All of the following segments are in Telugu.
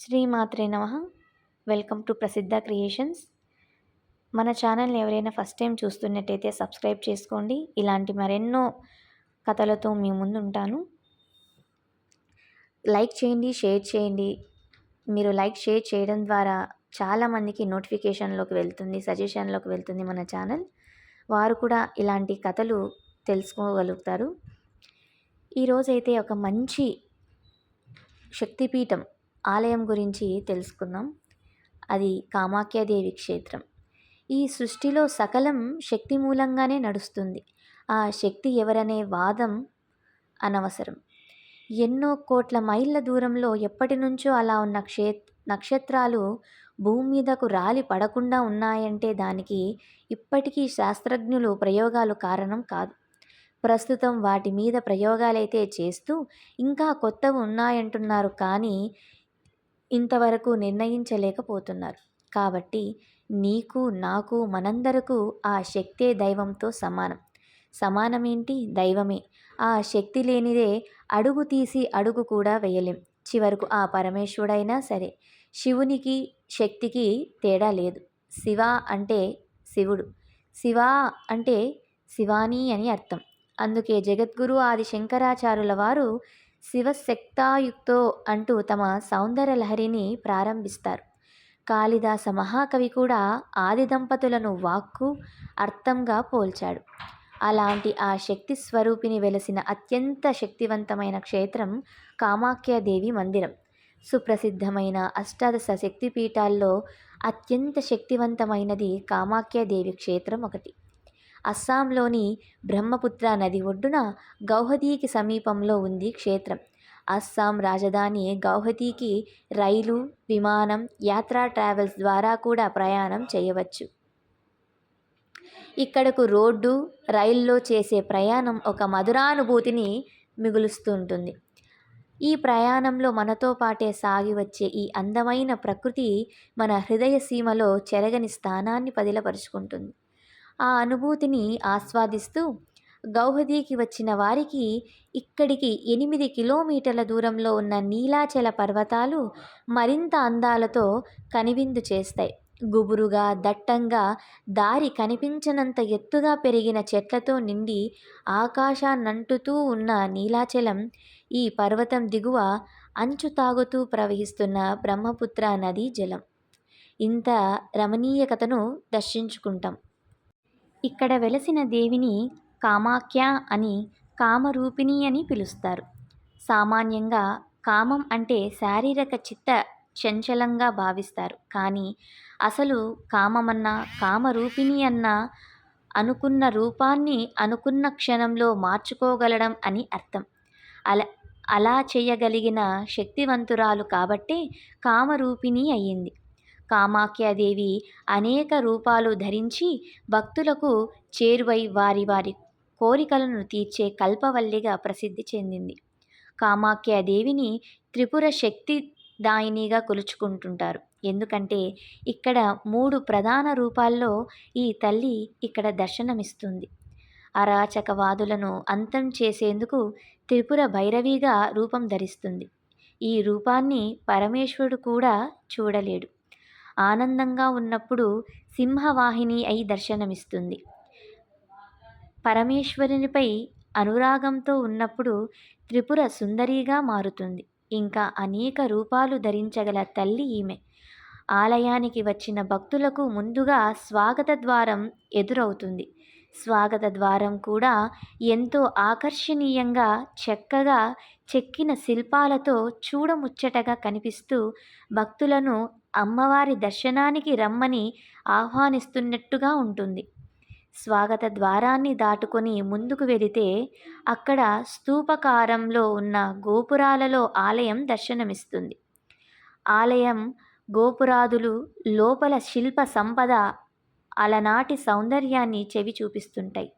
శ్రీమాత్రే నమ. Welcome to Prasiddha creations. మన ఛానల్ని ఎవరైనా ఫస్ట్ టైం చూస్తున్నట్టయితే సబ్స్క్రైబ్ చేసుకోండి. ఇలాంటి మరెన్నో కథలతో మీ ముందు ఉంటాను. లైక్ చేయండి షేర్ చేయండి. మీరు లైక్ షేర్ చేయడం ద్వారా చాలామందికి నోటిఫికేషన్లోకి వెళ్తుంది సజెషన్లోకి వెళ్తుంది మన ఛానల్. వారు కూడా ఇలాంటి కథలు తెలుసుకోగలుగుతారు. ఈరోజైతే ఒక మంచి శక్తిపీఠం ఆలయం గురించి తెలుసుకుందాం. అది కామాఖ్యాదేవి క్షేత్రం. ఈ సృష్టిలో సకలం శక్తి మూలంగానే నడుస్తుంది. ఆ శక్తి ఎవరనే వాదం అనవసరం. ఎన్నో కోట్ల మైళ్ళ దూరంలో ఎప్పటి నుంచో అలా ఉన్న క్షే నక్షత్రాలు భూమి మీదకు రాలి పడకుండా ఉన్నాయంటే దానికి ఇప్పటికీ శాస్త్రజ్ఞులు ప్రయోగాలు కారణం కాదు. ప్రస్తుతం వాటి మీద ప్రయోగాలైతే చేస్తూ ఇంకా కొత్తవి ఉన్నాయంటున్నారు కానీ ఇంతవరకు నిర్ణయించలేకపోతున్నారు. కాబట్టి నీకు నాకు మనందరకు ఆ శక్తే దైవంతో సమానం. సమానమేంటి? దైవమే. ఆ శక్తి లేనిదే అడుగు తీసి అడుగు కూడా వేయలేం. చివరకు ఆ పరమేశ్వరుడైనా సరే శివునికి శక్తికి తేడా లేదు. శివ అంటే శివుడు. శివ అంటే శివాని అని అర్థం. అందుకే జగద్గురు ఆది శంకరాచార్యుల వారు శివశక్తాయుక్తో అంటూ తమ సౌందర్య లహరిని ప్రారంభిస్తారు. కాళిదాస మహాకవి కూడా ఆది దంపతులను వాక్కు అర్థంగా పోల్చాడు. అలాంటి ఆ శక్తి స్వరూపిని వెలసిన అత్యంత శక్తివంతమైన క్షేత్రం కామాఖ్యాదేవి మందిరం. సుప్రసిద్ధమైన అష్టాదశ శక్తిపీఠాల్లో అత్యంత శక్తివంతమైనది కామాఖ్యాదేవి క్షేత్రం ఒకటి. అస్సాంలోని బ్రహ్మపుత్ర నది ఒడ్డున గౌహతీకి సమీపంలో ఉంది క్షేత్రం. అస్సాం రాజధాని గౌహతీకి రైలు విమానం యాత్రా ట్రావెల్స్ ద్వారా కూడా ప్రయాణం చేయవచ్చు. ఇక్కడకు రోడ్డు రైల్లో చేసే ప్రయాణం ఒక మధురానుభూతిని మిగులుస్తుంటుంది. ఈ ప్రయాణంలో మనతో పాటే సాగి వచ్చే ఈ అందమైన ప్రకృతి మన హృదయ సీమలో చెరగని స్థానాన్ని పదిలపరుచుకుంటుంది. ఆ అనుభూతిని ఆస్వాదిస్తూ గౌహదీకి వచ్చిన వారికి ఇక్కడికి ఎనిమిది కిలోమీటర్ల దూరంలో ఉన్న నీలాచల పర్వతాలు మరింత అందాలతో కనివిందు చేస్తాయి. గుబురుగా దట్టంగా దారి కనిపించనంత ఎత్తుగా పెరిగిన చెట్లతో నిండి ఆకాశాన్నంటుతూ ఉన్న నీలాచలం ఈ పర్వతం దిగువ అంచు తాగుతూ ప్రవహిస్తున్న బ్రహ్మపుత్ర నదీ జలం. ఇంత రమణీయకతను దర్శించుకుంటాం. ఇక్కడ వెలసిన దేవిని కామాఖ్య అని కామరూపిణి అని పిలుస్తారు. సామాన్యంగా కామం అంటే శారీరక చిత్త చంచలంగా భావిస్తారు. కానీ అసలు కామమన్నా కామరూపిణి అన్న అనుకున్న రూపాన్ని అనుకున్న క్షణంలో మార్చుకోగలడం అని అర్థం. అలా అలా చేయగలిగిన శక్తివంతురాలు కాబట్టే కామరూపిణి అయ్యింది. కామాఖ్యాదేవి అనేక రూపాలు ధరించి భక్తులకు చేరువై వారి వారి కోరికలను తీర్చే కల్పవల్లిగా ప్రసిద్ధి చెందింది. కామాఖ్యాదేవిని త్రిపుర శక్తి దాయినిగా కొలుచుకుంటుంటారు. ఎందుకంటే ఇక్కడ మూడు ప్రధాన రూపాల్లో ఈ తల్లి ఇక్కడ దర్శనమిస్తుంది. అరాచకవాదులను అంతం చేసేందుకు త్రిపుర భైరవిగా రూపం ధరిస్తుంది. ఈ రూపాన్ని పరమేశ్వరుడు కూడా చూడలేడు. ఆనందంగా ఉన్నప్పుడు సింహవాహిని అయి దర్శనమిస్తుంది. పరమేశ్వరునిపై అనురాగంతో ఉన్నప్పుడు త్రిపుర సుందరిగా మారుతుంది. ఇంకా అనేక రూపాలు ధరించగల తల్లి ఈమె. ఆలయానికి వచ్చిన భక్తులకు ముందుగా స్వాగత ద్వారం ఎదురవుతుంది. స్వాగత ద్వారం కూడా ఎంతో ఆకర్షణీయంగా చక్కగా చెక్కిన శిల్పాలతో చూడముచ్చటగా కనిపిస్తూ భక్తులను అమ్మవారి దర్శనానికి రమ్మని ఆహ్వానిస్తున్నట్టుగా ఉంటుంది. స్వాగత ద్వారాన్ని దాటుకొని ముందుకు వెళితే అక్కడ స్తూపకారంలో ఉన్న గోపురాలలో ఆలయం దర్శనమిస్తుంది. ఆలయం గోపురాదులు లోపల శిల్ప సంపద అలనాటి సౌందర్యాన్ని చెవి చూపిస్తుంటాయి.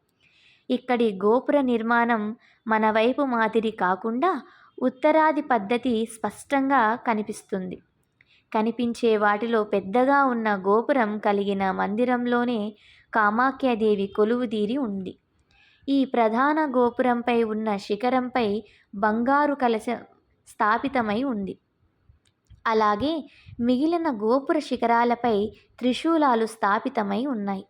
ఇక్కడి గోపుర నిర్మాణం మన వైపు మాదిరి కాకుండా ఉత్తరాది పద్ధతి స్పష్టంగా కనిపిస్తుంది. కనిపించే వాటిలో పెద్దగా ఉన్న గోపురం కలిగిన మందిరంలోనే కామాఖ్యాదేవి కొలువుదీరి ఉంది. ఈ ప్రధాన గోపురంపై ఉన్న శిఖరంపై బంగారు కలశ స్థాపితమై ఉంది. అలాగే మిగిలిన గోపుర శిఖరాలపై త్రిశూలాలు స్థాపితమై ఉన్నాయి.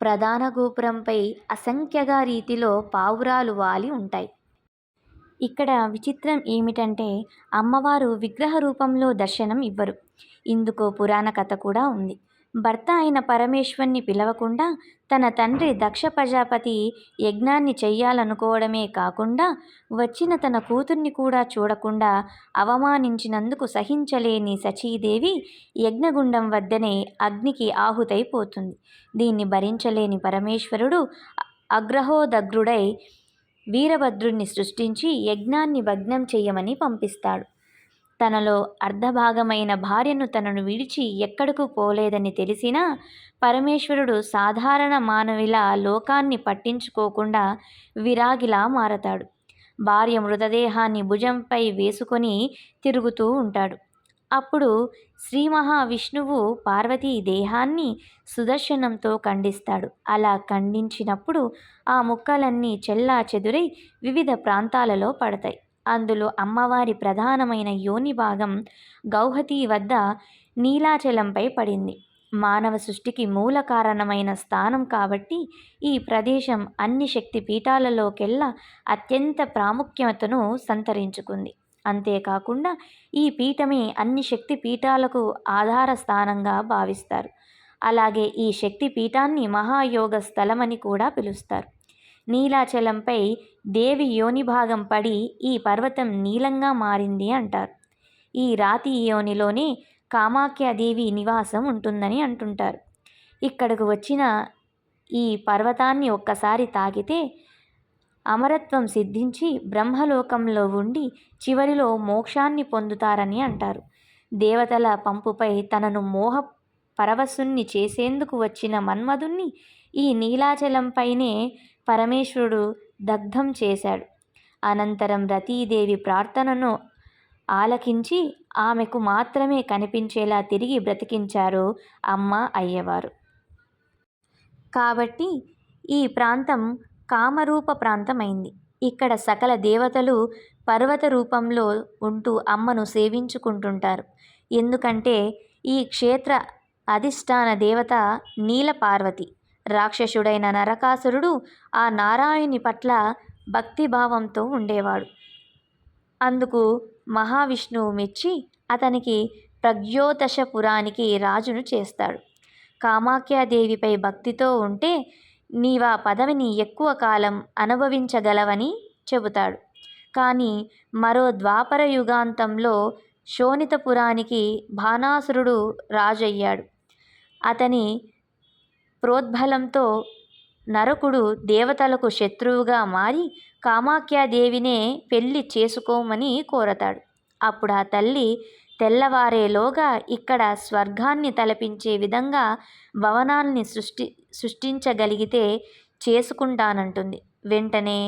ప్రధాన గోపురంపై అసంఖ్యగా రీతిలో పావురాలు వాలి ఉంటాయి. ఇక్కడ విచిత్రం ఏమిటంటే అమ్మవారు విగ్రహ రూపంలో దర్శనం ఇవ్వరు. ఇందుకో పురాణ కథ కూడా ఉంది. భర్త అయిన పరమేశ్వరుని పిలవకుండా తన తండ్రి దక్ష ప్రజాపతి యజ్ఞాన్ని చెయ్యాలనుకోవడమే కాకుండా వచ్చిన తన కూతుర్ని కూడా చూడకుండా అవమానించినందుకు సహించలేని సచీదేవి యజ్ఞగుండం వద్దనే అగ్నికి ఆహుతైపోతుంది. దీన్ని భరించలేని పరమేశ్వరుడు అగ్రహోదగ్రుడై వీరభద్రుణ్ణి సృష్టించి యజ్ఞాన్ని భగ్నం చేయమని పంపిస్తాడు. తనలో అర్ధభాగమైన భార్యను తనను విడిచి ఎక్కడకు పోలేదని తెలిసినా పరమేశ్వరుడు సాధారణ మానవిలా లోకాన్ని పట్టించుకోకుండా విరాగిలా మారతాడు. భార్య మృతదేహాన్ని భుజంపై వేసుకొని తిరుగుతూ ఉంటాడు. అప్పుడు శ్రీ మహావిష్ణువు పార్వతీ దేహాన్ని సుదర్శనంతో ఖండిస్తాడు. అలా ఖండించినప్పుడు ఆ ముక్కలన్నీ చెల్లా చెదురై వివిధ ప్రాంతాలలో పడతాయి. అందులో అమ్మవారి ప్రధానమైన యోని భాగం గౌహతి వద్ద నీలాచలంపై పడింది. మానవ సృష్టికి మూల కారణమైన స్థానం కాబట్టి ఈ ప్రదేశం అన్ని శక్తి పీఠాలలోకెల్లా అత్యంత ప్రాముఖ్యతను సంతరించుకుంది. అంతేకాకుండా ఈ పీఠమే అన్ని శక్తి పీఠాలకు ఆధార స్థానంగా భావిస్తారు. అలాగే ఈ శక్తి పీఠాన్ని మహాయోగ స్థలమని కూడా పిలుస్తారు. నీలాచలంపై దేవి యోని భాగం పడి ఈ పర్వతం నీలంగా మారింది అంటారు. ఈ రాతి యోనిలోనే కామాఖ్యాదేవి నివాసం ఉంటుందని అంటుంటారు. ఇక్కడకు వచ్చిన ఈ పర్వతాన్ని ఒక్కసారి తాకితే అమరత్వం సిద్ధించి బ్రహ్మలోకంలో ఉండి చివరిలో మోక్షాన్ని పొందుతారని అంటారు. దేవతల పంపుపై తనను మోహ పరవశుణ్ణి చేసేందుకు వచ్చిన మన్మధుణ్ణి ఈ నీలాచలంపైనే పరమేశ్వరుడు దగ్ధం చేశాడు. అనంతరం రతీదేవి ప్రార్థనను ఆలకించి ఆమెకు మాత్రమే కనిపించేలా తిరిగి బ్రతికించారు అమ్మ అయ్యవారు. కాబట్టి ఈ ప్రాంతం కామరూప ప్రాంతమైంది. ఇక్కడ సకల దేవతలు పర్వత రూపంలో ఉంటూ అమ్మను సేవించుకుంటుంటారు. ఎందుకంటే ఈ క్షేత్ర అధిష్టాన దేవత నీలపార్వతి రాక్షసుడైన నరకాసురుడు ఆ నారాయణి పట్ల భక్తిభావంతో ఉండేవాడు. అందుకు మహావిష్ణువు మెచ్చి అతనికి ప్రగ్యోదశపురానికి రాజును చేస్తాడు. కామాఖ్యాదేవిపై భక్తితో ఉంటే నీవా పదవిని ఎక్కువ కాలం అనుభవించగలవని చెబుతాడు. కానీ మరో ద్వాపర యుగాంతంలో శోణితపురానికి బాణాసురుడు రాజయ్యాడు. అతని ప్రోద్బలంతో నరకుడు దేవతలకు శత్రువుగా మారి కామాఖ్యాదేవినే పెళ్ళి చేసుకోమని కోరతాడు. అప్పుడు ఆ తల్లి తెల్లవారేలోగా ఇక్కడ స్వర్గాన్ని తలపించే విధంగా భవనాల్ని సృష్టి సృష్టించగలిగితే చేసుకుంటానంటుంది. వెంటనే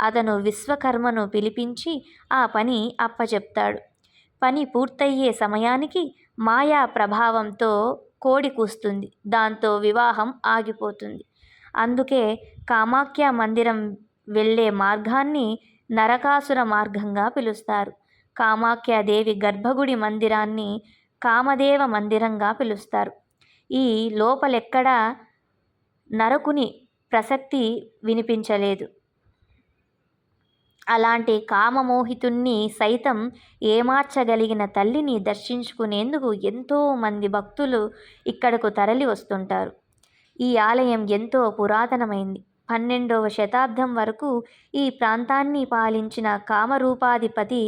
అతను విశ్వకర్మను పిలిపించి ఆ పని అప్పచెప్తాడు. పని పూర్తయ్యే సమయానికి మాయా ప్రభావంతో కోడి కూస్తుంది. దాంతో వివాహం ఆగిపోతుంది. అందుకే కామాఖ్య మందిరం వెళ్ళే మార్గాన్ని నరకాసుర మార్గంగా పిలుస్తారు. కామాఖ్యాదేవి గర్భగుడి మందిరాన్ని కామదేవ మందిరంగా పిలుస్తారు. ఈ లోపలెక్కడా నరకుని ప్రసక్తి వినిపించలేదు. అలాంటి కామమోహితుణ్ణి సైతం ఏమార్చగలిగిన తల్లిని దర్శించుకునేందుకు ఎంతోమంది భక్తులు ఇక్కడకు తరలి వస్తుంటారు. ఈ ఆలయం ఎంతో పురాతనమైంది. పన్నెండవ శతాబ్దం వరకు ఈ ప్రాంతాన్ని పాలించిన కామరూపాధిపతి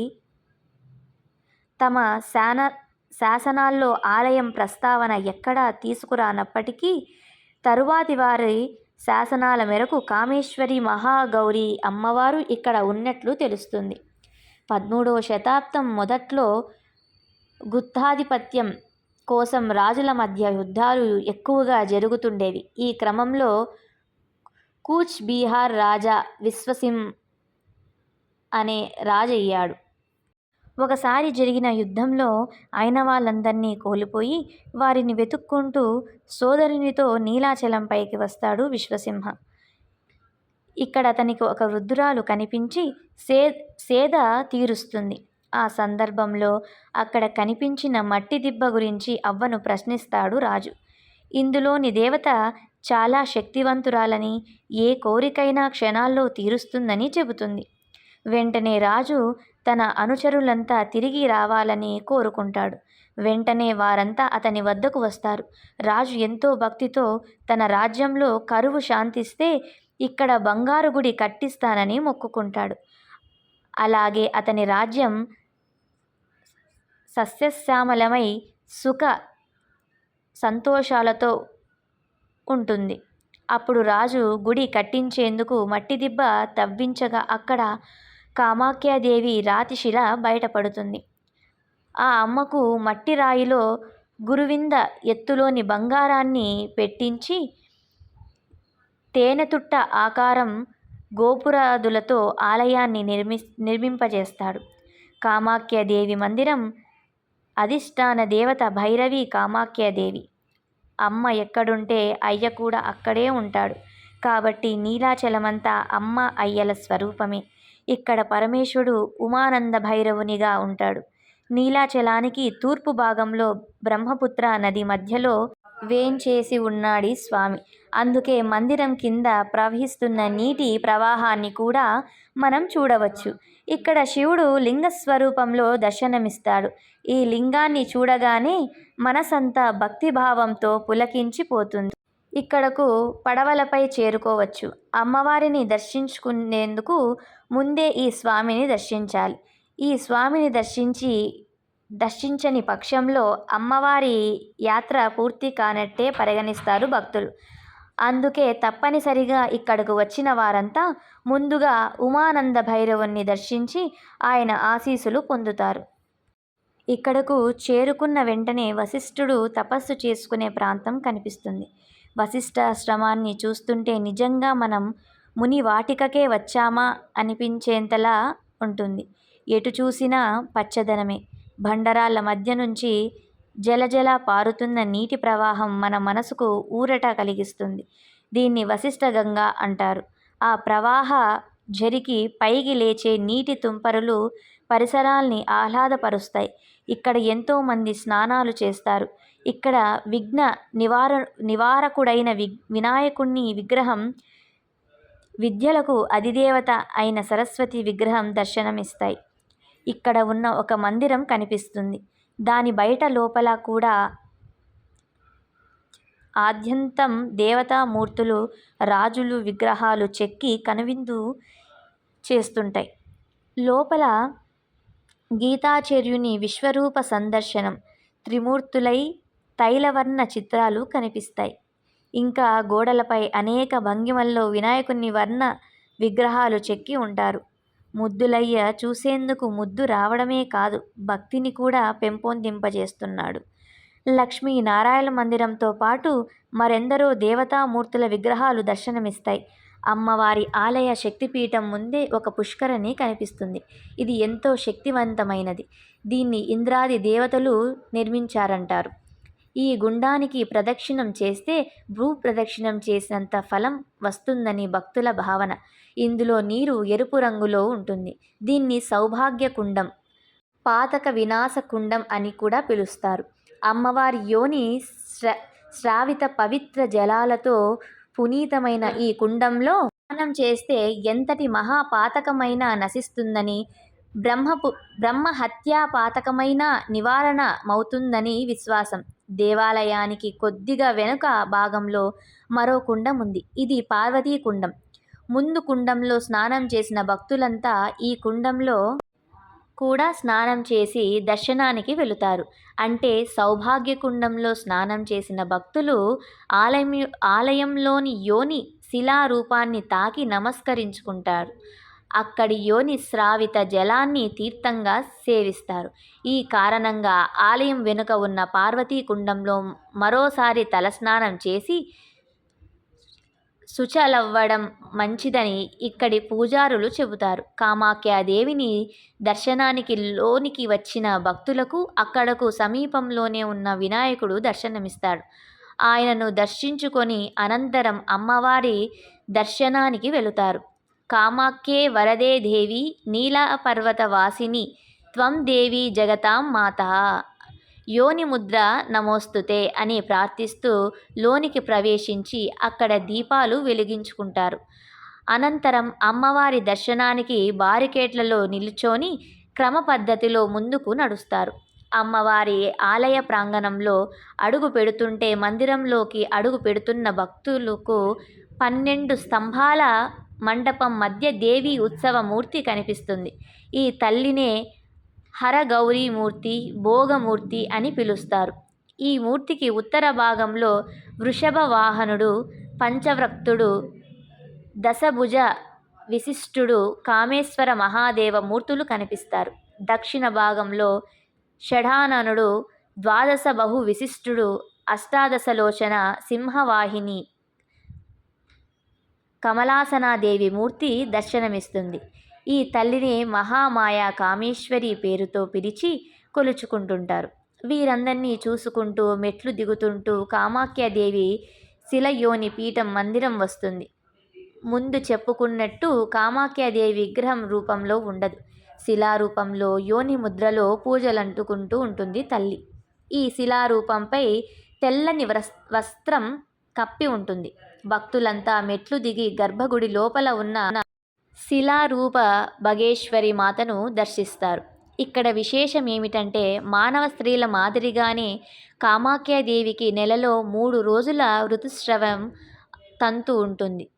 తమ శాన శాసనాల్లో ఆలయం ప్రస్తావన ఎక్కడా తీసుకురానప్పటికీ తరువాతి వారి శాసనాల మేరకు కామేశ్వరి మహాగౌరి అమ్మవారు ఇక్కడ ఉన్నట్లు తెలుస్తుంది. పదమూడవ శతాబ్దం మొదట్లో గుత్తాధిపత్యం కోసం రాజుల మధ్య యుద్ధాలు ఎక్కువగా జరుగుతుండేవి. ఈ క్రమంలో కూచ్ బీహార్ రాజా విశ్వసింహ్ అనే రాజయ్యాడు. ఒకసారి జరిగిన యుద్ధంలో అయిన వాళ్ళందరినీ కోల్పోయి వారిని వెతుక్కుంటూ సోదరునితో నీలాచలంపైకి వస్తాడు విశ్వసింహ. ఇక్కడ అతనికి ఒక వృద్ధురాలు కనిపించి సే సేద తీరుస్తుంది. ఆ సందర్భంలో అక్కడ కనిపించిన మట్టి దిబ్బ గురించి అవ్వను ప్రశ్నిస్తాడు రాజు. ఇందులోని దేవత చాలా శక్తివంతురాలని ఏ కోరికైనా క్షణాల్లో తీరుస్తుందని చెబుతుంది. వెంటనే రాజు తన అనుచరులంతా తిరిగి రావాలని కోరుకుంటాడు. వెంటనే వారంతా అతని వద్దకు వస్తారు. రాజు ఎంతో భక్తితో తన రాజ్యంలో కరువు శాంతిస్తే ఇక్కడ బంగారు గుడి కట్టిస్తానని మొక్కుకుంటాడు. అలాగే అతని రాజ్యం సస్యశ్యామలమై సుఖ సంతోషాలతో ఉంటుంది. అప్పుడు రాజు గుడి కట్టించేందుకు మట్టి దిబ్బ తవ్వించగా అక్కడ కామాఖ్యాదేవి రాతిశిల బయటపడుతుంది. ఆ అమ్మకు మట్టి రాయిలో గురువింద ఎత్తులోని బంగారాన్ని పెట్టించి తేనెతుట్ట ఆకారం గోపురాదులతో ఆలయాన్ని నిర్మి నిర్మింపజేస్తాడు. కామాఖ్యాదేవి మందిరం అధిష్టాన దేవత భైరవి కామాఖ్యాదేవి. అమ్మ ఎక్కడుంటే అయ్య కూడా అక్కడే ఉంటాడు. కాబట్టి నీలాచలమంతా అమ్మ అయ్యల స్వరూపమే. ఇక్కడ పరమేశ్వరుడు ఉమానంద భైరవునిగా ఉంటాడు. నీలాచలానికి తూర్పు భాగంలో బ్రహ్మపుత్ర నది మధ్యలో వేంచేసి ఉన్నాడు స్వామి. అందుకే మందిరం కింద ప్రవహిస్తున్న నీటి ప్రవాహాన్ని కూడా మనం చూడవచ్చు. ఇక్కడ శివుడు లింగ స్వరూపంలో దర్శనమిస్తాడు. ఈ లింగాన్ని చూడగానే మనసంతా భక్తిభావంతో పులకించిపోతుంది. ఇక్కడకు పడవలపై చేరుకోవచ్చు. అమ్మవారిని దర్శించుకునేందుకు ముందే ఈ స్వామిని దర్శించాలి. ఈ స్వామిని దర్శించి దర్శించని పక్షంలో అమ్మవారి యాత్ర పూర్తి కానట్టే పరిగణిస్తారు భక్తులు. అందుకే తప్పనిసరిగా ఇక్కడకు వచ్చిన వారంతా ముందుగా ఉమానంద భైరవుణ్ణి దర్శించి ఆయన ఆశీస్సులు పొందుతారు. ఇక్కడకు చేరుకున్న వెంటనే వశిష్ఠుడు తపస్సు చేసుకునే ప్రాంతం కనిపిస్తుంది. వశిష్ఠాశ్రమాన్ని చూస్తుంటే నిజంగా మనం ముని వాటికకే వచ్చామా అనిపించేంతలా ఉంటుంది. ఎటు చూసినా పచ్చదనమే. బండరాళ్ళ మధ్య నుంచి జలజల పారుతున్న నీటి ప్రవాహం మన మనసుకు ఊరట కలిగిస్తుంది. దీన్ని వశిష్ఠ గంగా అంటారు. ఆ ప్రవాహ జరిగి పైకి లేచే నీటి తుంపరులు పరిసరాల్ని ఆహ్లాదపరుస్తాయి. ఇక్కడ ఎంతోమంది స్నానాలు చేస్తారు. ఇక్కడ విఘ్న నివార నివారకుడైన వి వినాయకుణ్ణి విగ్రహం విద్యలకు అధిదేవత అయిన సరస్వతి విగ్రహం దర్శనమిస్తాయి. ఇక్కడ ఉన్న ఒక మందిరం కనిపిస్తుంది. దాని బయట లోపల కూడా ఆద్యంతం దేవతామూర్తులు రాజులు విగ్రహాలు చెక్కి కనువిందు చేస్తుంటాయి. లోపల గీతాచార్యుని విశ్వరూప సందర్శనం త్రిమూర్తులై తైలవర్ణ చిత్రాలు కనిపిస్తాయి. ఇంకా గోడలపై అనేక భంగిమల్లో వినాయకుని వర్ణ విగ్రహాలు చెక్కి ఉంటారు. ముద్దులయ్య చూసేందుకు ముద్దు రావడమే కాదు భక్తిని కూడా పెంపొందింపజేస్తున్నాడు. లక్ష్మీ నారాయణ మందిరంతో పాటు మరెందరో దేవతామూర్తుల విగ్రహాలు దర్శనమిస్తాయి. అమ్మవారి ఆలయ శక్తిపీఠం ముందే ఒక పుష్కరణి కనిపిస్తుంది. ఇది ఎంతో శక్తివంతమైనది. దీన్ని ఇంద్రాది దేవతలు నిర్మించారంటారు. ఈ గుండానికి ప్రదక్షిణం చేస్తే భూ ప్రదక్షిణం చేసినంత ఫలం వస్తుందని భక్తుల భావన. ఇందులో నీరు ఎరుపు రంగులో ఉంటుంది. దీన్ని సౌభాగ్య కుండం పాతక వినాశ కుండం అని కూడా పిలుస్తారు. అమ్మవారి యోని శ్ర శ్రావిత పవిత్ర జలాలతో పునీతమైన ఈ కుండంలో స్నానం చేస్తే ఎంతటి మహాపాతకమైన నశిస్తుందని బ్రహ్మపు బ్రహ్మ హత్యా పాతకమైన నివారణ మవుతుందని విశ్వాసం. దేవాలయానికి కొద్దిగా వెనుక భాగంలో మరో కుండం ఉంది ఇది పార్వతీ కుండం. ముందు కుండంలో స్నానం చేసిన భక్తులంతా ఈ కుండంలో కూడా స్నానం చేసి దర్శనానికి వెళుతారు. అంటే సౌభాగ్యకుండంలో స్నానం చేసిన భక్తులు ఆలయం ఆలయంలోని యోని శిలారూపాన్ని తాకి నమస్కరించుకుంటారు. అక్కడి యోని స్రావిత జలాన్ని తీర్థంగా సేవిస్తారు. ఈ కారణంగా ఆలయం వెనుక ఉన్న పార్వతీ కుండంలో మరోసారి తలస్నానం చేసి శుచలవ్వడం మంచిదని ఇక్కడి పూజారులు చెబుతారు. కామాఖ్యాదేవిని దర్శనానికి లోనికి వచ్చిన భక్తులకు అక్కడకు సమీపంలోనే ఉన్న వినాయకుడు దర్శనమిస్తాడు. ఆయనను దర్శించుకొని అనంతరం అమ్మవారి దర్శనానికి వెళుతారు. కామాఖ్యే వరదే దేవి నీలపర్వత వాసిని త్వం దేవి జగతాం మాత యోని ముద్ర నమోస్తుతే అని ప్రార్థిస్తూ లోనికి ప్రవేశించి అక్కడ దీపాలు వెలిగించుకుంటారు. అనంతరం అమ్మవారి దర్శనానికి బారికేట్లలో నిలుచొని క్రమ పద్ధతిలో ముందుకు నడుస్తారు. అమ్మవారి ఆలయ ప్రాంగణంలో అడుగు పెడుతుంటే మందిరంలోకి అడుగు పెడుతున్న భక్తులకు పన్నెండు స్తంభాల మండపం మధ్య దేవి ఉత్సవ మూర్తి కనిపిస్తుంది. ఈ తల్లినే హరగౌరీమూర్తి భోగమూర్తి అని పిలుస్తారు. ఈ మూర్తికి ఉత్తర భాగంలో వృషభ వాహనుడు పంచవ్రక్తుడు దశభుజ విశిష్టుడు కామేశ్వర మహాదేవ మూర్తులు కనిపిస్తారు. దక్షిణ భాగంలో షడాననుడు ద్వాదశ బహు విశిష్టుడు అష్టాదశలోచన సింహవాహిని కమలాసనాదేవి మూర్తి దర్శనమిస్తుంది. ఈ తల్లిని మహామాయ కామేశ్వరి పేరుతో పిలిచి కొలుచుకుంటుంటారు. వీరందరినీ చూసుకుంటూ మెట్లు దిగుతుంటూ కామాఖ్యాదేవి శిలయోని పీఠం మందిరం వస్తుంది. ముందు చెప్పుకున్నట్టు కామాఖ్యాదేవి విగ్రహం రూపంలో ఉండదు. శిలారూపంలో యోని ముద్రలో పూజలు అంటుకుంటూ ఉంటుంది తల్లి. ఈ శిలారూపంపై తెల్లని వస్త్రం కప్పి ఉంటుంది. భక్తులంతా మెట్లు దిగి గర్భగుడి లోపల ఉన్న శిలారూప భగేశ్వరి మాతను దర్శిస్తారు. ఇక్కడ విశేషం ఏమిటంటే మానవ స్త్రీల మాదిరిగానే కామాఖ్యాదేవికి నెలలో మూడు రోజుల ఋతుస్రవం తంతు ఉంటుంది.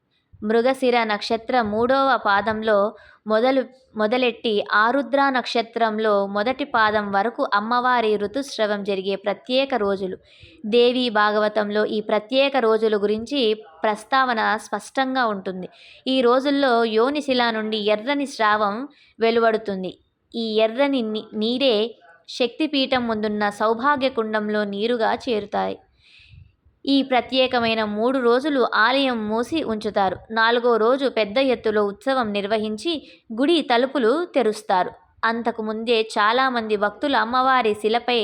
మృగశిర నక్షత్ర మూడవ పాదంలో మొదలు మొదలెట్టి ఆరుద్ర నక్షత్రంలో మొదటి పాదం వరకు అమ్మవారి ఋతుస్రవం జరిగే ప్రత్యేక రోజులు. దేవి భాగవతంలో ఈ ప్రత్యేక రోజుల గురించి ప్రస్తావన స్పష్టంగా ఉంటుంది. ఈ రోజుల్లో యోనిశిల నుండి ఎర్రని స్రావం వెలువడుతుంది. ఈ ఎర్రని నీరే శక్తిపీఠం ముందున్న సౌభాగ్య కుండంలో నీరుగా చేరుతాయి. ఈ ప్రత్యేకమైన మూడు రోజులు ఆలయం మూసి ఉంచుతారు. నాలుగో రోజు పెద్ద ఎత్తులో ఉత్సవం నిర్వహించి గుడి తలుపులు తెరుస్తారు. అంతకుముందే చాలామంది భక్తులు అమ్మవారి శిలపై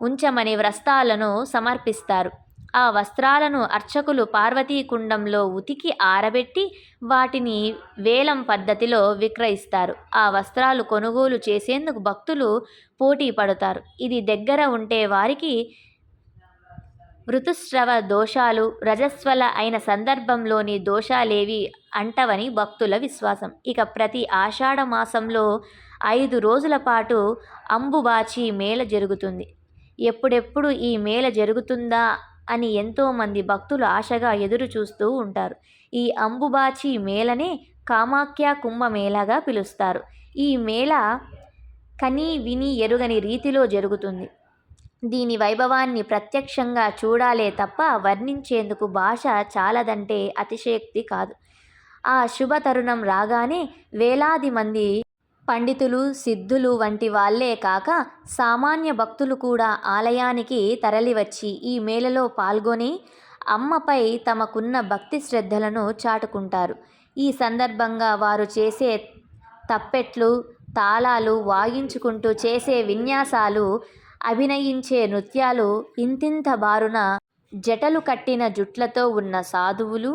ఉంచమని వ్రస్తాలను సమర్పిస్తారు. ఆ వస్త్రాలను అర్చకులు పార్వతీ కుండంలో ఉతికి ఆరబెట్టి వాటిని వేలం పద్ధతిలో విక్రయిస్తారు. ఆ వస్త్రాలు కొనుగోలు చేసేందుకు భక్తులు పోటీ పడతారు. ఇది దగ్గర ఉంటే వారికి ఋతుస్రవ దోషాలు రజస్వల అయిన సందర్భంలోని దోషాలేవి అంటవని భక్తుల విశ్వాసం. ఇక ప్రతి ఆషాఢ మాసంలో ఐదు రోజుల పాటు అంబుబాచి మేళ జరుగుతుంది. ఎప్పుడెప్పుడు ఈ మేళ జరుగుతుందా అని ఎంతోమంది భక్తులు ఆశగా ఎదురు చూస్తూ ఉంటారు. ఈ అంబుబాచి మేళనే కామాఖ్య కుంభమేళగా పిలుస్తారు. ఈ మేళ కని విని ఎరుగని రీతిలో జరుగుతుంది. దీని వైభవాన్ని ప్రత్యక్షంగా చూడాలే తప్ప వర్ణించేందుకు భాష చాలదంటే అతిశయోక్తి కాదు. ఆ శుభ తరుణం రాగానే వేలాది మంది పండితులు సిద్ధులు వంటి వాళ్ళే కాక సామాన్య భక్తులు కూడా ఆలయానికి తరలివచ్చి ఈ మేళలో పాల్గొని అమ్మపై తమకున్న భక్తి శ్రద్ధలను చాటుకుంటారు. ఈ సందర్భంగా వారు చేసే తప్పెట్లు తాళాలు వాయించుకుంటూ చేసే విన్యాసాలు అభినయించే నృత్యాలు ఇంతింత బారున జటలు కట్టిన జుట్లతో ఉన్న సాధువులు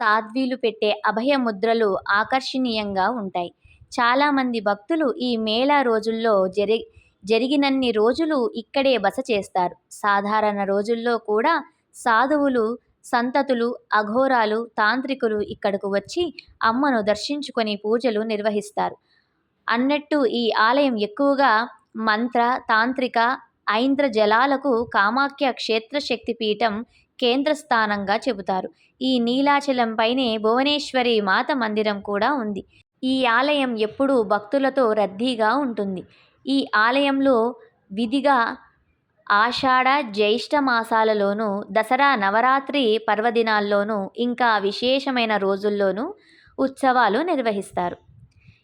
సాధ్వీలు పెట్టే అభయ ముద్రలు ఆకర్షణీయంగా ఉంటాయి. చాలామంది భక్తులు ఈ మేళా రోజుల్లో జరి జరిగినన్ని రోజులు ఇక్కడే బస చేస్తారు. సాధారణ రోజుల్లో కూడా సాధువులు సంతతులు అఘోరాలు తాంత్రికులు ఇక్కడకు వచ్చి అమ్మను దర్శించుకొని పూజలు నిర్వహిస్తారు. అన్నట్టు ఈ ఆలయం ఎక్కువగా మంత్ర తాంత్రిక ఐంద్ర జలాలకు కామాఖ్య క్షేత్ర శక్తిపీఠం కేంద్రస్థానంగా చెబుతారు. ఈ నీలాచలంపైనే భువనేశ్వరి మాత మందిరం కూడా ఉంది. ఈ ఆలయం ఎప్పుడూ భక్తులతో రద్దీగా ఉంటుంది. ఈ ఆలయంలో విధిగా ఆషాఢ జ్యేష్ఠ మాసాలలోనూ దసరా నవరాత్రి పర్వదినాల్లోనూ ఇంకా విశేషమైన రోజుల్లోనూ ఉత్సవాలు నిర్వహిస్తారు.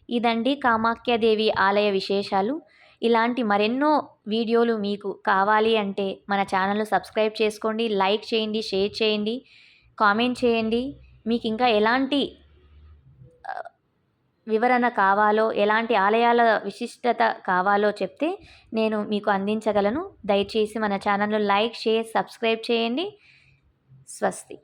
ఇదండి కామాఖ్యాదేవి ఆలయ విశేషాలు. ఇలాంటి మరెన్నో వీడియోలు మీకు కావాలి అంటే మన ఛానల్ను సబ్స్క్రైబ్ చేసుకోండి లైక్ చేయండి షేర్ చేయండి కామెంట్ చేయండి. మీకు ఇంకా ఎలాంటి వివరణ కావాలో ఎలాంటి ఆలయాల విశిష్టత కావాలో చెప్తే నేను మీకు అందించగలను. దయచేసి మన ఛానల్ను లైక్ షేర్ సబ్స్క్రైబ్ చేయండి. స్వస్తి.